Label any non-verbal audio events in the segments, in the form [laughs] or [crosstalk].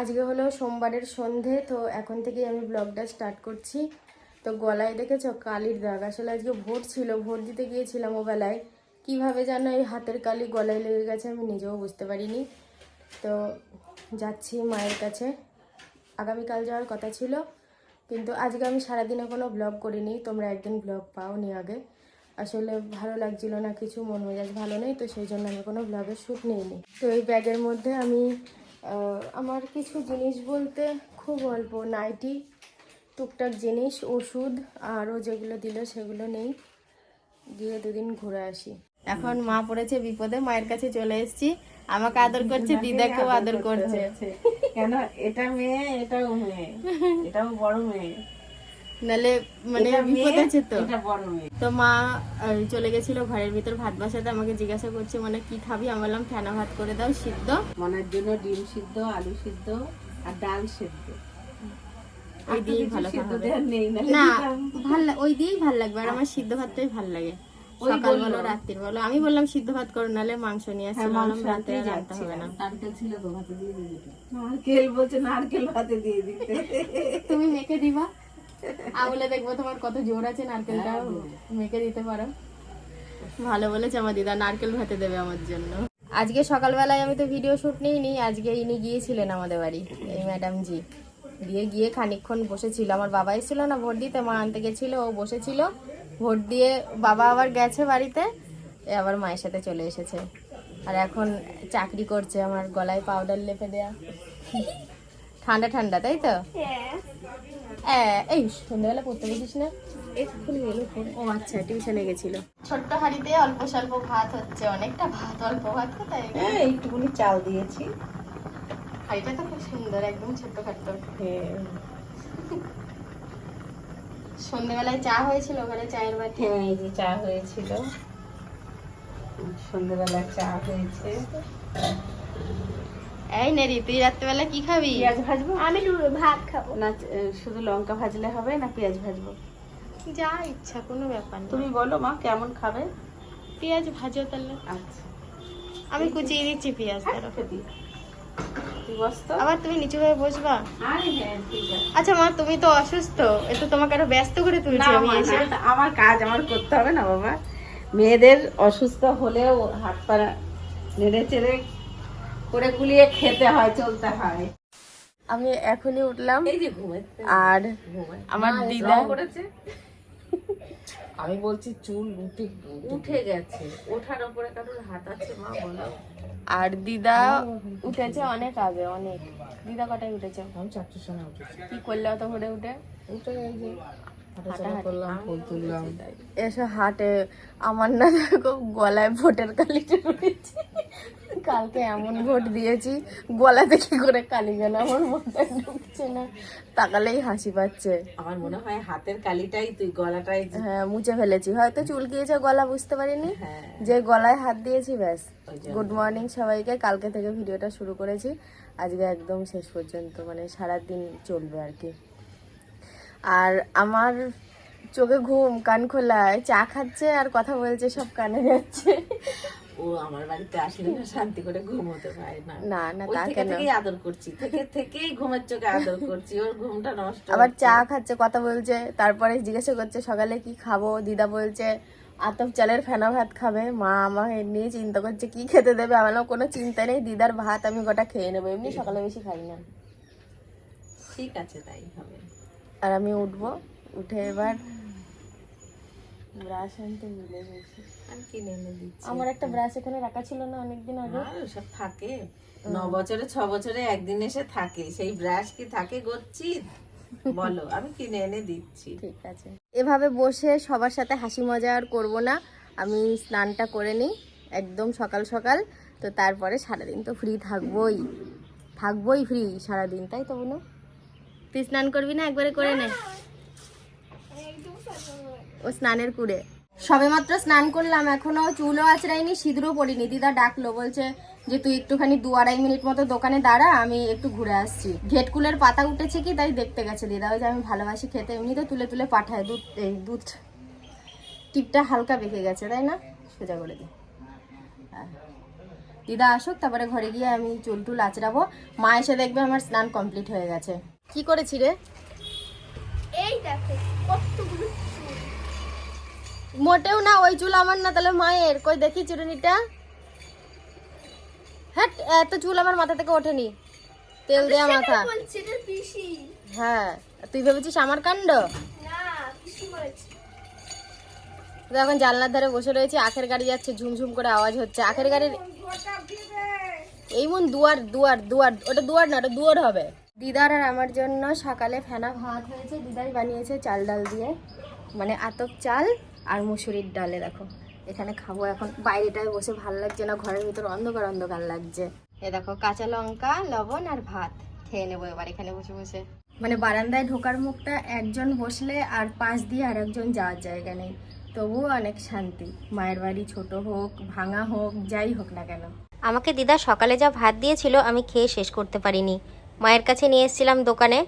আজকে হলো সোমবারের সন্ধে, তো এখন থেকেই আমি ব্লগটা স্টার্ট করছি। তো গলায় দেখেছ? কালির দাগ। আসলে আজকে ভোট ছিল ভোট দিতে গিয়েছিলাম ও বেলায় কীভাবে যেন এই হাতের কালি গলায় লেগে গেছে আমি নিজেও বুঝতে পারিনি। তো যাচ্ছি মায়ের কাছে। আগামীকাল যাওয়ার কথা ছিল, কিন্তু আজকে আমি সারাদিনে কোনো ব্লগ করিনি। তোমরা একদিন ব্লগ পাও নি আগে। আসলে ভালো লাগছিল না, কিছু মন মেজাজ ভালো নেই, তো সেই জন্য আমি কোনো ব্লগের শ্যুট নিইনি। তো এই ব্যাগের মধ্যে আমি আমার কিছু জিনিস বলতে খুব অল্প। নাইটি টুকটাক জিনিস ওষুধ আরও যেগুলো দিল সেগুলো নেই। গিয়ে দুদিন ঘুরে আসি। এখন মা পড়েছে বিপদে মায়ের কাছে চলে এসেছি। আমাকে আদর করছে দিদাকেও আদর করছে। কেন? এটা মেয়ে এটাও মেয়ে। এটাও বড় মেয়ে। নালে মানে বিপদ আছে তো। তো মা চলে গেছিল ঘরের ভিতর ভাত বসাতে আমাকে জিজ্ঞাসা করছে মানে কি খাবি? আমি বললাম ফেনা ভাত করে দাও সিদ্ধ। মনার জন্য ডিম সিদ্ধ আলু সিদ্ধ আর ডাল সিদ্ধ। ওই দিয়েই ভালো না ভালো ওই দিয়েই ভালো লাগবে আর আমার সিদ্ধ ভাতটাই ভালো লাগে। সকাল বলো রাত্রির বলো। আমি বললাম সিদ্ধ ভাত করো নালে মাংস নিয়ে আসছি। বললাম রাতে আর আনতে হবে না। নারকেল ছিল তো ভাতে দিয়ে দিতে। নারকেল বলছে নারকেল ভাতে দিয়ে দিতে। দিবা আঙুলে দেখব তোমার কত জোর আছে নারকেলটা। মেখে দিতে পারো। ভালো বলেছে আমার দিদা নারকেল ভাতে দেবে আমার জন্য। আজকে সকালবেলায় আমি তো ভিডিও শুট নিইনি আজকে ইনি গিয়েছিলেন আমাদের বাড়ি এই ম্যাডাম জি দিয়ে গিয়ে খানিকক্ষণ বসেছিল। আমার বাবা এসেছিল না ভোট দিতে মা আনতে গেছিল ও বসেছিল। ভোট দিয়ে বাবা আবার গেছে বাড়িতে এ আবার মায়ের সাথে চলে এসেছে। আর এখন চাকরি করছে আমার গলায় পাউডার লেপে দেয়া। ঠান্ডা ঠান্ডা তাই তো? হ্যাঁ। এই সন্ধ্যাবেলা পড়তে গেছিস না? এক্ষুনি এলো ও আচ্ছা টিউশনে গেছিল। ছোট্ট হাঁড়িতে অল্প স্বল্প ভাত হচ্ছে অনেকটা ভাত অল্প ভাত কোথায় হ্যাঁ একটুখানি চাল দিয়েছি। হাঁড়িটা তো খুব সুন্দর একদম ছোট্ট খাট্ট হ্যাঁ। সন্ধ্যাবেলায় চা হয়েছিল ওখানে চায়ের বাটি? হ্যাঁ এই যে চা হয়েছিল। সন্ধ্যেবেলা চা হয়েছে। এই নেরি তুই রাত্রেবেলা কি খাবি? পেঁয়াজ ভাজবো? আমি ভাত খাব। না শুধু লঙ্কা ভাজলে হবে না পেঁয়াজ ভাজবো? যা ইচ্ছা কোনো ব্যাপার না। তুমি বলো মা কেমন খাবে? পেঁয়াজ ভাজো তাহলে। আচ্ছা। আমি কুচিয়ে দিচ্ছি পেঁয়াজ ধরো। তুই বস তো। আবার তুমি নিচু হয়ে বসবা? আরে হ্যাঁ ঠিক আছে। আচ্ছা মা তুমি তো অসুস্থ এ তো তোমাকে আরও ব্যস্ত করে তুলছি আমি এসে। আমার কাজ আমার করতে হবে না বাবা। মেয়েদের অসুস্থ হলেও হাত পা নেড়ে চেড়ে করে গুলিয়ে খেতে হয় চলতে হয়। আমি এখনই উঠলাম। এই যে ঘুমাচ্ছে আর আমার দিদা করেছে? আমি বলছি চুল উঠে উঠে গেছে। ওঠার উপরে কারোর হাত আছে মা বলো। আর দিদা উঠেছে অনেক আগে অনেক। দিদা কটায় উঠেছে? আমি চারটের সময় উঠেছি। কি করলে অত ভোরে উঠে? উঠে এসে হাটে। আমার না দেখো গলায় ভোটের কালিটা রয়েছে কালকে এমন ভোট দিয়েছি গলাতে কি করে কালি গেল আমার মাথায় ঢুকছে না। তাকালেই হাসি পাচ্ছে। আমার মনে হয় হাতের কালিটাই তুই গলাটাই হ্যাঁ মুছে ফেলেছি। হয়তো চুল গিয়েছে গলা বুঝতে পারিনি। হ্যাঁ। যে গলায় হাত দিয়েছি ব্যাস। গুড মর্নিং সবাইকে। কালকে থেকে ভিডিওটা শুরু করেছি। আজকে একদম শেষ পর্যন্ত মানে সারা দিন চলবে আর কি। আর আমার চোখে ঘুম কান খোলায় চা খাচ্ছে আর কথা বলছে সব কানে যাচ্ছে। ও আমার বাড়িতে আসলে না শান্তি করে ঘুমোতে পারে না। না না তা থেকে কেন? থেকেই আদর করছি থেকে থেকেই ঘুমের চোখে আদর করছি ওর ঘুমটা নষ্ট আবার চা খাচ্ছে কথা বলছে তারপরে জিজ্ঞাসা করছে সকালে কি খাব? দিদা বলছে আতপ চালের ফেনা ভাত খাবে। মা আমাকে নিয়ে চিন্তা করছে কি খেতে দেবে? আমার কোনো চিন্তা নেই দিদার ভাত আমি গোটা খেয়ে নেব এমনি সকালে বেশি খাই না। ঠিক আছে তাই হবে। আর আমি উঠবো উঠে এবার ব্রাশ আনতে ভুলে গেছি। আমি কিনে এনে দিচ্ছি। আমার একটা ব্রাশ এখানে রাখা ছিল না অনেকদিন আগে। ওসব থাকে। ন বছরে ছ বছরে একদিন এসে থাকে। সেই ব্রাশ কি থাকে গচ্ছিত? বলো আমি কিনে এনে দিচ্ছি। ঠিক আছে। এভাবে বসে সবার সাথে হাসি মজা আর করব না। আমি স্নানটা করে নিই একদম সকাল সকাল। তো তারপরে সারাদিন তো ফ্রি থাকবোই। থাকবোই ফ্রি সারাদিন তাই তো বলো তুই স্নান করবি না? একবারে করে নে। ও স্নানের কুড়ে। সবে মাত্র স্নান করলাম, এখনও চুলও আঁচড়াইনি, সিঁদুরও পড়িনি। দিদা ডাকলো, বলছে যে, তুই একটুখানি দু আড়াই মিনিট মতো দোকানে দাঁড়া, আমি একটু ঘুরে আসছি। ঘেটকুলের পাতা উঠেছে কি, তাই দেখতে গেছে দিদা। ওই যে আমি ভালোবাসি খেতে, এমনিতে তুলে তুলে পাঠায় দুধ, এই দুধ টিপটা হালকা বেঁকে গেছে, তাই না? সোজা করে দিই। দিদা আসুক, তারপরে ঘরে গিয়ে আমি চুল টুল আঁচড়াবো। মা এসে দেখবে আমার স্নান কমপ্লিট হয়ে গেছে। কি করেছি রে? এই দেখো, কতগুলো। মোটেও না ওই চুল আমার না তাহলে মায়ের। কই দেখি চিরুনিটা হ্যাঁ এত চুল আমার মাথা থেকে ওঠেনি। তেল দেয়া মাথা। হ্যাঁ তুই ভেবেছিস আমার কাণ্ড? এখন জানলার ধারে বসে রয়েছে আখের গাড়ি যাচ্ছে ঝুমঝুম করে আওয়াজ হচ্ছে। আখের গাড়ির এই মন দুয়ার দুয়ার দুয়ার ওটা দুয়ার না ওটা দুয়ার হবে। দিদার আর আমার জন্য সকালে ফেনা ভাত হয়েছে দিদাই বানিয়েছে চাল ডাল দিয়ে। মানে আতপ চাল। আর মুসুরির ডালে দেখো। এখানে খাব এখন। বাইরেটায় বসে ভালো লাগছে না, ঘরের ভিতর অন্ধকার অন্ধকার লাগছে। এ দেখো, কাঁচা লঙ্কা, লবণ আর ভাত খেয়ে নেব এবার এখানে বসে বসে। মানে বারান্দায় ঢোকার মুখটা একজন বসলে আর পাশ দিয়ে আর একজন যাওয়ার জায়গা নেই। তবুও অনেক শান্তি। মায়ের বাড়ি ছোট হোক, ভাঙা হোক, যাই হোক না কেন। আমাকে দিদা সকালে যা ভাত দিয়েছিল আমি খেয়ে শেষ করতে পারিনি। মায়ের কাছে নিয়ে এসেছিলাম দোকানে।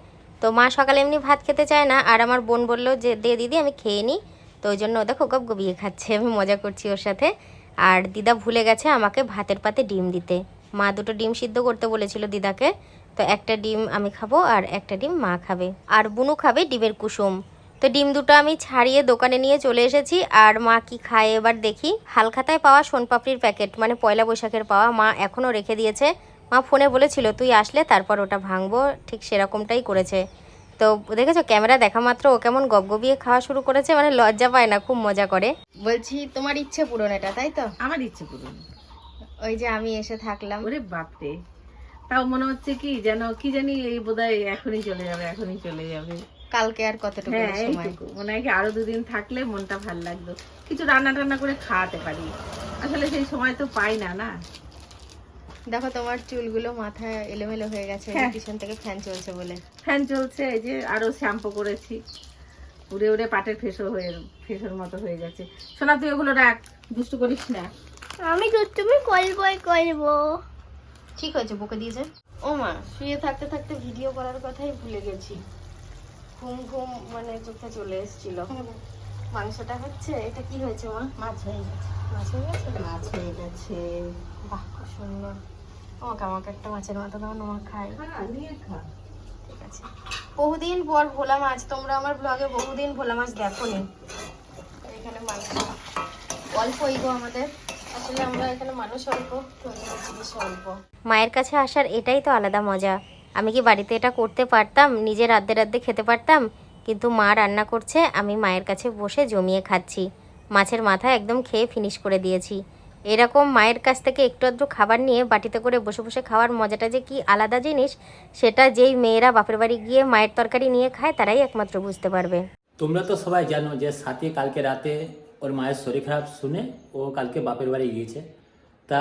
তো মা সকালে এমনি ভাত খেতে চায় না। আর আমার বোন বলল যে, দে দিদি, আমি খেয়ে নিই। তো ওই জন্য ও দেখো গপ গবিয়ে খাচ্ছে, আমি মজা করছি ওর সাথে। আর দিদা ভুলে গেছে আমাকে ভাতের পাতে ডিম দিতে। মা দুটো ডিম সিদ্ধ করতে বলেছিল দিদাকে, তো একটা ডিম আমি খাব আর একটা ডিম মা খাবে। আর বুনু খাবে ডিমের কুসুম। তো ডিম দুটো আমি ছাড়িয়ে দোকানে নিয়ে চলে এসেছি, আর মা কি খায় এবার দেখি। হালখাতায় পাওয়া সোনপাপড়ির প্যাকেট মানে পয়লা বৈশাখের পাওয়া মা এখনও রেখে দিয়েছে। মা ফোনে বলেছিল, তুই আসলে তারপর ওটা ভাঙবো। ঠিক সেরকমটাই করেছে। তো দেখেছ ক্যামেরা দেখা মাত্র ও কেমন গবগবিয়ে খাওয়া শুরু করেছে মানে লজ্জা পায় না খুব মজা করে। বলছি তোমার ইচ্ছে পূরণ এটা তাই তো? আমার ইচ্ছে পূরণ। ওই যে আমি এসে থাকলাম। ওরে বাপরে। তাও মনে হচ্ছে কি যেন কি জানি এই বোধহয় এখনই চলে যাবে এখনই চলে যাবে। কালকে আর কতটুকু হ্যাঁ সময়? মনে হয় কি আরও দুদিন থাকলে মনটা ভালো লাগতো কিছু রান্না টান্না করে খাওয়াতে পারি। আসলে সেই সময় তো পাই না না? দেখো তোমার চুলগুলো মাথায় এলোমেলো হয়ে গেছে হ্যাঁ। পিছন থেকে ফ্যান চলছে বলে। ফ্যান চলছে এই যে আরও শ্যাম্পু করেছি। উড়ে উড়ে পাটের ফেসো হয়ে ফেসোর মতো হয়ে গেছে। সোনা তুই ওগুলো রাখ দুষ্টু করিস না। আমি দুষ্টুমি করবই করব। ঠিক হয়েছে বকে দিয়েছে ও মা শুয়ে থাকতে থাকতে ভিডিও করার কথাই ভুলে গেছি। ঘুম ঘুম মানে চোখে চলে এসেছিল। মাংসটা হচ্ছে এটা কি হয়েছে মা? মাছ হয়ে গেছে। মাছ হয়ে গেছে? মাছ হয়ে গেছে। বাহ খুব সুন্দর। আমাকে আমাকে একটা মাছের মাথা দাও না খাই। নিয়ে ঠিক আছে। বহুদিন পর ভোলা মাছ তোমরা আমার ব্লগে বহুদিন ভোলা মাছ দেখো নি এখানে মাংস অল্পই গো আমাদের। আসলে আমরা এখানে মানুষ অল্প জিনিস অল্প। মায়ের কাছে আসার এটাই তো আলাদা মজা। আমি কি বাড়িতে এটা করতে পারতাম? নিজে রাধে রাধে খেতে পারতাম? কিন্তু মা রান্না করছে আমি মায়ের কাছে বসে জমিয়ে খাচ্ছি। মাছের মাথা একদম খেয়ে ফিনিশ করে দিয়েছি। এরকম মায়ের কাছ থেকে একটু আধটু খাবার নিয়ে বাটিতে করে বসে বসে খাওয়ার মজাটা যে কি আলাদা জিনিস, সেটা যেই মেয়েরা বাপের বাড়ি গিয়ে মায়ের তরকারি নিয়ে খায়, তারাই একমাত্র বুঝতে পারবে। তোমরা তো সবাই জানো যে সাথী কালকে রাতে ওর মায়ের শরীর খারাপ শুনে ও কালকে বাপের বাড়ি গিয়েছে। তা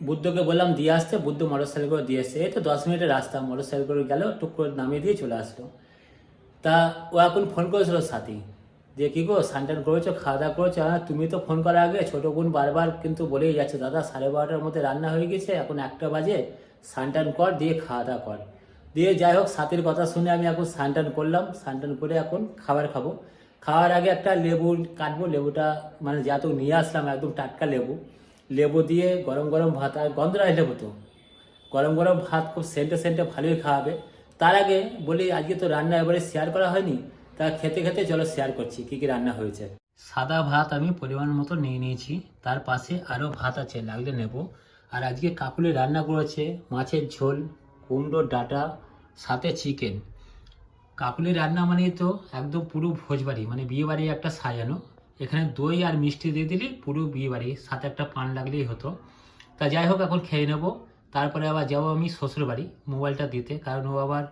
বুদ্ধকে বললাম, দিয়ে আসতে। বুদ্ধ মোটর সাইকেল করে দিয়ে আসছে এই তো দশ মিনিটের রাস্তা। মোটর সাইকেল করে গেল টুক করে নামিয়ে দিয়ে চলে আসলো। তা ও এখন ফোন করেছিল সাথী। যে কি গো সানটান করেছ খাওয়া দাওয়া করেছ হ্যাঁ তুমি তো ফোন করার আগে ছোটো বোন বারবার কিন্তু বলেই যাচ্ছে, দাদা, সাড়ে বারোটার মধ্যে রান্না হয়ে গেছে, এখন একটা বাজে সানটান কর, দিয়ে খাওয়া দাওয়া কর। দিয়ে যাই হোক, সাথীর কথা শুনে আমি এখন সানটান করলাম সানটান করে এখন খাবার খাব। খাওয়ার আগে একটা লেবু কাটবো, লেবুটা মানে যত নিয়ে আসলাম, একদম টাটকা লেবু। লেবু দিয়ে গরম গরম ভাত, আর গন্ধরাজ লেবু তো। গরম গরম ভাত খুব সেন্টে সেন্টে ভালোই খাওয়াবে। তার আগে বলি, আজকে তো রান্না এবারে শেয়ার করা হয়নি তা খেতে খেতে চলো শেয়ার করছি, কি কি রান্না হয়েছে? সাদা ভাত আমি পরিমাণ মতো নিয়ে নিয়েছি, তার পাশে আরও ভাত আছে, লাগলে নেব। আর আজকে কাকুলি রান্না করেছে, মাছের ঝোল, কুমড়ো ডাটা, সাথে চিকেন। কাকুলি রান্না মানেই তো একদম পুরো ভোজবাড়ি মানে বিয়ে বাড়ি একটা সাজানো। এখানে দই আর মিষ্টি দিয়ে দিলে পুরো বিয়ে বাড়ি সাথে একটা পান লাগলেই হতো। তা যাই হোক, এখন খেয়ে নেব। তারপরে আবার যাব আমি শ্বশুর বাড়ি মোবাইলটা দিতে, কারণ ও আবার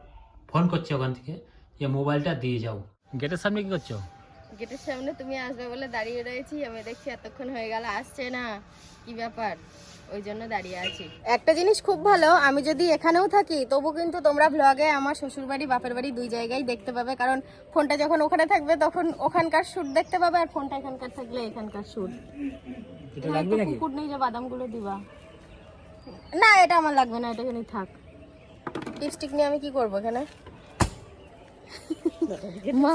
ফোন করছে ওখান থেকে। যে মোবাইলটা দিয়ে যাও। গেটের সামনে কি করছ? গেটের সামনে তুমি আসবে বলে দাঁড়িয়ে রয়েছি। আমি দেখছি এতক্ষণ হয়ে গেল আসছে না। কি ব্যাপার? ওই জন্য দাঁড়িয়ে আছি। একটা জিনিস খুব ভালো আমি যদি এখানেও থাকি তবু কিন্তু তোমরা ব্লগে আমার শ্বশুর বাড়ি বাপের বাড়ি দুই জায়গায় দেখতে পাবে। কারণ ফোনটা যখন ওখানে থাকবে তখন ওখানকার শ্যুট দেখতে পাবে আর ফোনটা এখানকার থাকলে এখানকার শ্যুট এটা লাগবে নাকি? কুকুর নেই যে বাদামগুলো দিবা। না এটা আমার লাগবে না এটা এখানে থাক। লিপস্টিক নিয়ে আমি কি করব এখানে? মা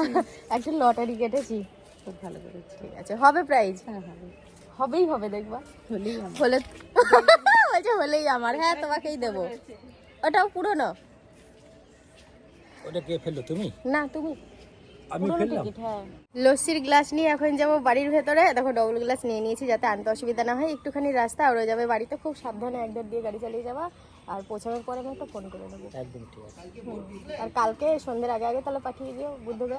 একটা লটারি কেটেছি। খুব ভালো করেছি। ঠিক আছে হবে প্রাইজ হ্যাঁ হবে। হবেই হবে দেখবা। হলেই হলে [laughs] বলছে হলেই আমার। হ্যাঁ তোমাকেই দেবো। ওটাও পুরনো। ওটা কে ফেলল তুমি? না তুমি। আমি ফেললাম। টিকিট হ্যাঁ। লস্যির গ্লাস নিয়ে এখন যাব বাড়ির ভেতরে। দেখো ডবল গ্লাস নিয়ে নিয়েছি যাতে আনতে অসুবিধা না হয়। একটুখানি রাস্তা ওরা যাবে বাড়িতে। খুব সাবধানে একদম দিয়ে গাড়ি চালিয়ে যাবা। আর পৌঁছানোর পরে আমি একটা ফোন করে দেবো একদম ঠিক আছে। আর কালকে সন্ধ্যের আগে আগে তাহলে পাঠিয়ে দিও বুদ্ধকে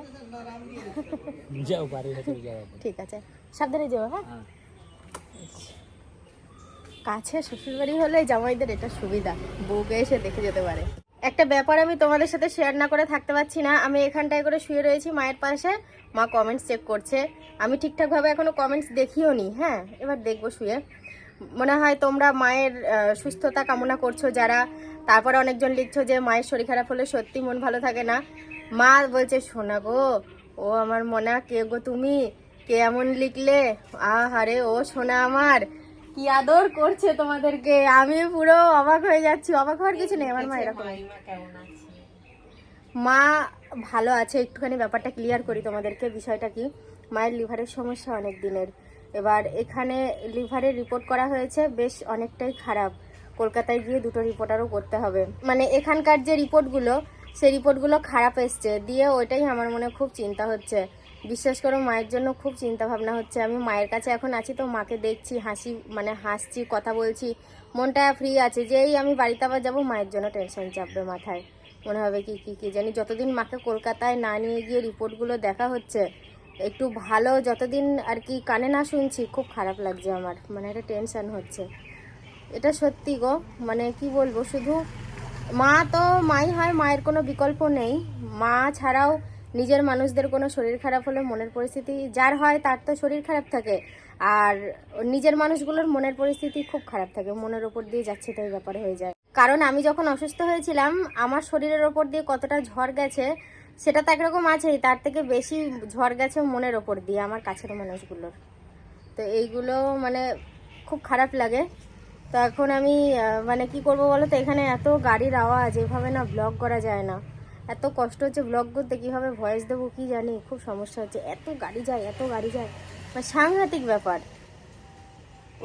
যাও বাড়ির ভেতরে যাও। ঠিক আছে। সাবধানে যেও হ্যাঁ? হ্যাঁ। কাছে শ্বশুরবাড়ি হলে জামাইদের এটা সুবিধা বউকে এসে দেখে যেতে পারে। একটা ব্যাপার আমি তোমাদের সাথে শেয়ার না করে থাকতে পারছি না আমি এখানটায় করে শুয়ে রয়েছি মায়ের পাশে। মা কমেন্টস চেক করছে। আমি ঠিকঠাকভাবে এখনও কমেন্টস দেখিও নি হ্যাঁ? এবার দেখব শুয়ে। মনে হয় তোমরা মায়ের সুস্থতা কামনা করছ যারা। তারপরে অনেকজন লিখছো যে মায়ের শরীর খারাপ হলে সত্যি মন ভালো থাকে না। মা বলছে শোনা গো ও আমার মনা কে গো তুমি? কে এমন লিখলে? আহারে ও সোনা আমার। কি আদর করছে তোমাদেরকে? আমি পুরো অবাক হয়ে যাচ্ছি অবাক হওয়ার কিছু নেই আমার মা এরকম। মা ভালো আছে একটুখানি ব্যাপারটা ক্লিয়ার করি তোমাদেরকে বিষয়টা কি? মায়ের লিভারের সমস্যা অনেক দিনের। এবার এখানে লিভারের রিপোর্ট করা হয়েছে, বেশ অনেকটাই খারাপ। কলকাতায় গিয়ে দুটো রিপোর্টারও করতে হবে। মানে এখানকার যে রিপোর্টগুলো সেই রিপোর্টগুলো খারাপ এসছে। দিয়ে ওইটাই আমার মনে খুব চিন্তা হচ্ছে। বিশ্বাস করো, মায়ের জন্য খুব চিন্তা ভাবনা হচ্ছে। আমি মায়ের কাছে এখন আছি তো, মাকে দেখছি, হাসি মানে হাসছি, কথা বলছি। মনটা ফ্রি আছে যেই আমি বাড়িতে আবার যাব, মায়ের জন্য টেনশন চাপবে মাথায়। মনে হবে কি কি কি জানি। যতদিন মাকে কলকাতায় না নিয়ে গিয়ে রিপোর্টগুলো দেখা হচ্ছে একটু ভালো যতদিন আর কি কানে না শুনছি, খুব খারাপ লাগছে আমার। মানে একটা টেনশন হচ্ছে। এটা সত্যি গো মানে কি বলব, শুধু মা তো মাই হয়, মায়ের কোনো বিকল্প নেই। মা ছাড়াও নিজের মানুষদের কোনো শরীর খারাপ হলে মনের পরিস্থিতি, যার হয় তার তো শরীর খারাপ থাকে। আর নিজের মানুষগুলোর মনের পরিস্থিতি খুব খারাপ থাকে, মনের ওপর দিয়ে যাচ্ছে তাই ব্যাপার হয়ে যায়। কারণ আমি যখন অসুস্থ হয়েছিলাম, আমার শরীরের ওপর দিয়ে কতটা ঝড় গেছে সেটা তো একরকম আছেই, তার থেকে বেশি ঝড় গেছে মনের ওপর দিয়ে, আমার কাছের মানুষগুলোর। তো এইগুলো মানে খুব খারাপ লাগে। তো এখন আমি মানে কি করব বলো তো, এখানে এত গাড়ির আওয়াজ, এভাবে না ব্লগ করা যায় না। এত কষ্ট হচ্ছে ব্লগ করতে, কীভাবে ভয়েস দেবো কি জানি, খুব সমস্যা হচ্ছে। এত গাড়ি যায়, এত গাড়ি যায় মানে সাংঘাতিক ব্যাপার।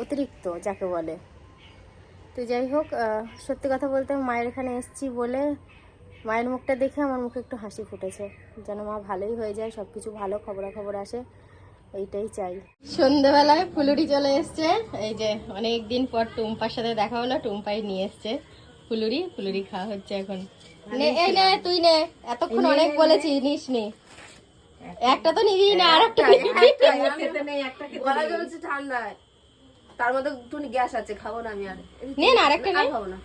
অতিরিক্ত, যাকে বলে। তো যাই হোক সত্যি কথা বলতে মায়ের এখানে এসেছি বলে মায়ের মুখটা দেখে আমার মুখে একটু হাসি ফুটেছে যেন মা ভালোই হয়ে যায় সব কিছু ভালো খবরাখবর আসে এইটাই চাই। সন্ধেবেলায় ফুলুরি চলে এসছে এই যে অনেক দিন পর টুম্পার সাথে দেখা হলো টুম্পাই নিয়ে এসছে ফুলুরি ফুলুরি খাওয়া হচ্ছে এখন। নে এই নে তুই নে এতক্ষণ অনেক বলেছি নিস নি। একটা তো নিবি না আর একটা গলা জ্বলছে ঠান্ডায়। তার মধ্যে গ্যাস আছে খাব না আমি আর। নে না আরেকটা নে। খাব না।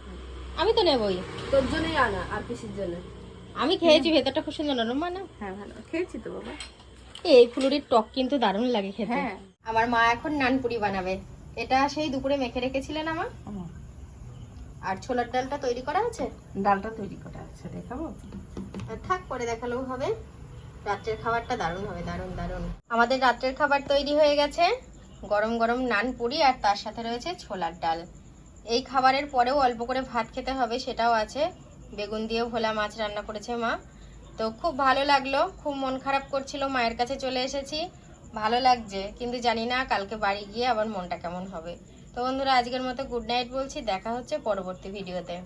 আমি তো নেবই। তোর জন্যই আনা আর পিসির জন্য? আমি খেয়েছি ভেতরটা খুব সুন্দর নরম না হ্যাঁ ভালো। খেয়েছি তো বাবা। এই ফুলুরির টক কিন্তু দারুণ লাগে খেতে। হ্যাঁ। আমার মা এখন নানপুরি বানাবে। এটা সেই দুপুরে মেখে রেখেছিলেন আমার। আর ছোলার ডালটা তৈরি করা আছে? ডালটা তৈরি করা আছে দেখাবো? আর থাক করে দেখালেও হবে। রাত্রের খাবারটা দারুণ হবে দারুণ দারুণ। আমাদের রাত্রের খাবার তৈরি হয়ে গেছে। গরম গরম নান পুরি আর তার সাথে রয়েছে ছোলার ডাল। এই খাবারের পরেও অল্প করে ভাত খেতে হবে, সেটাও আছে। বেগুন দিয়েও ভোলা মাছ রান্না করেছে মা। তো খুব ভালো লাগল, খুব মন খারাপ করছিল, মায়ের কাছে চলে এসেছি। ভালো লাগছে, কিন্তু জানি না কালকে বাড়ি গিয়ে আবার মনটা কেমন হবে। তো বন্ধুরা, আজকের মতো গুড নাইট বলছি, দেখা হচ্ছে পরবর্তী ভিডিওতে।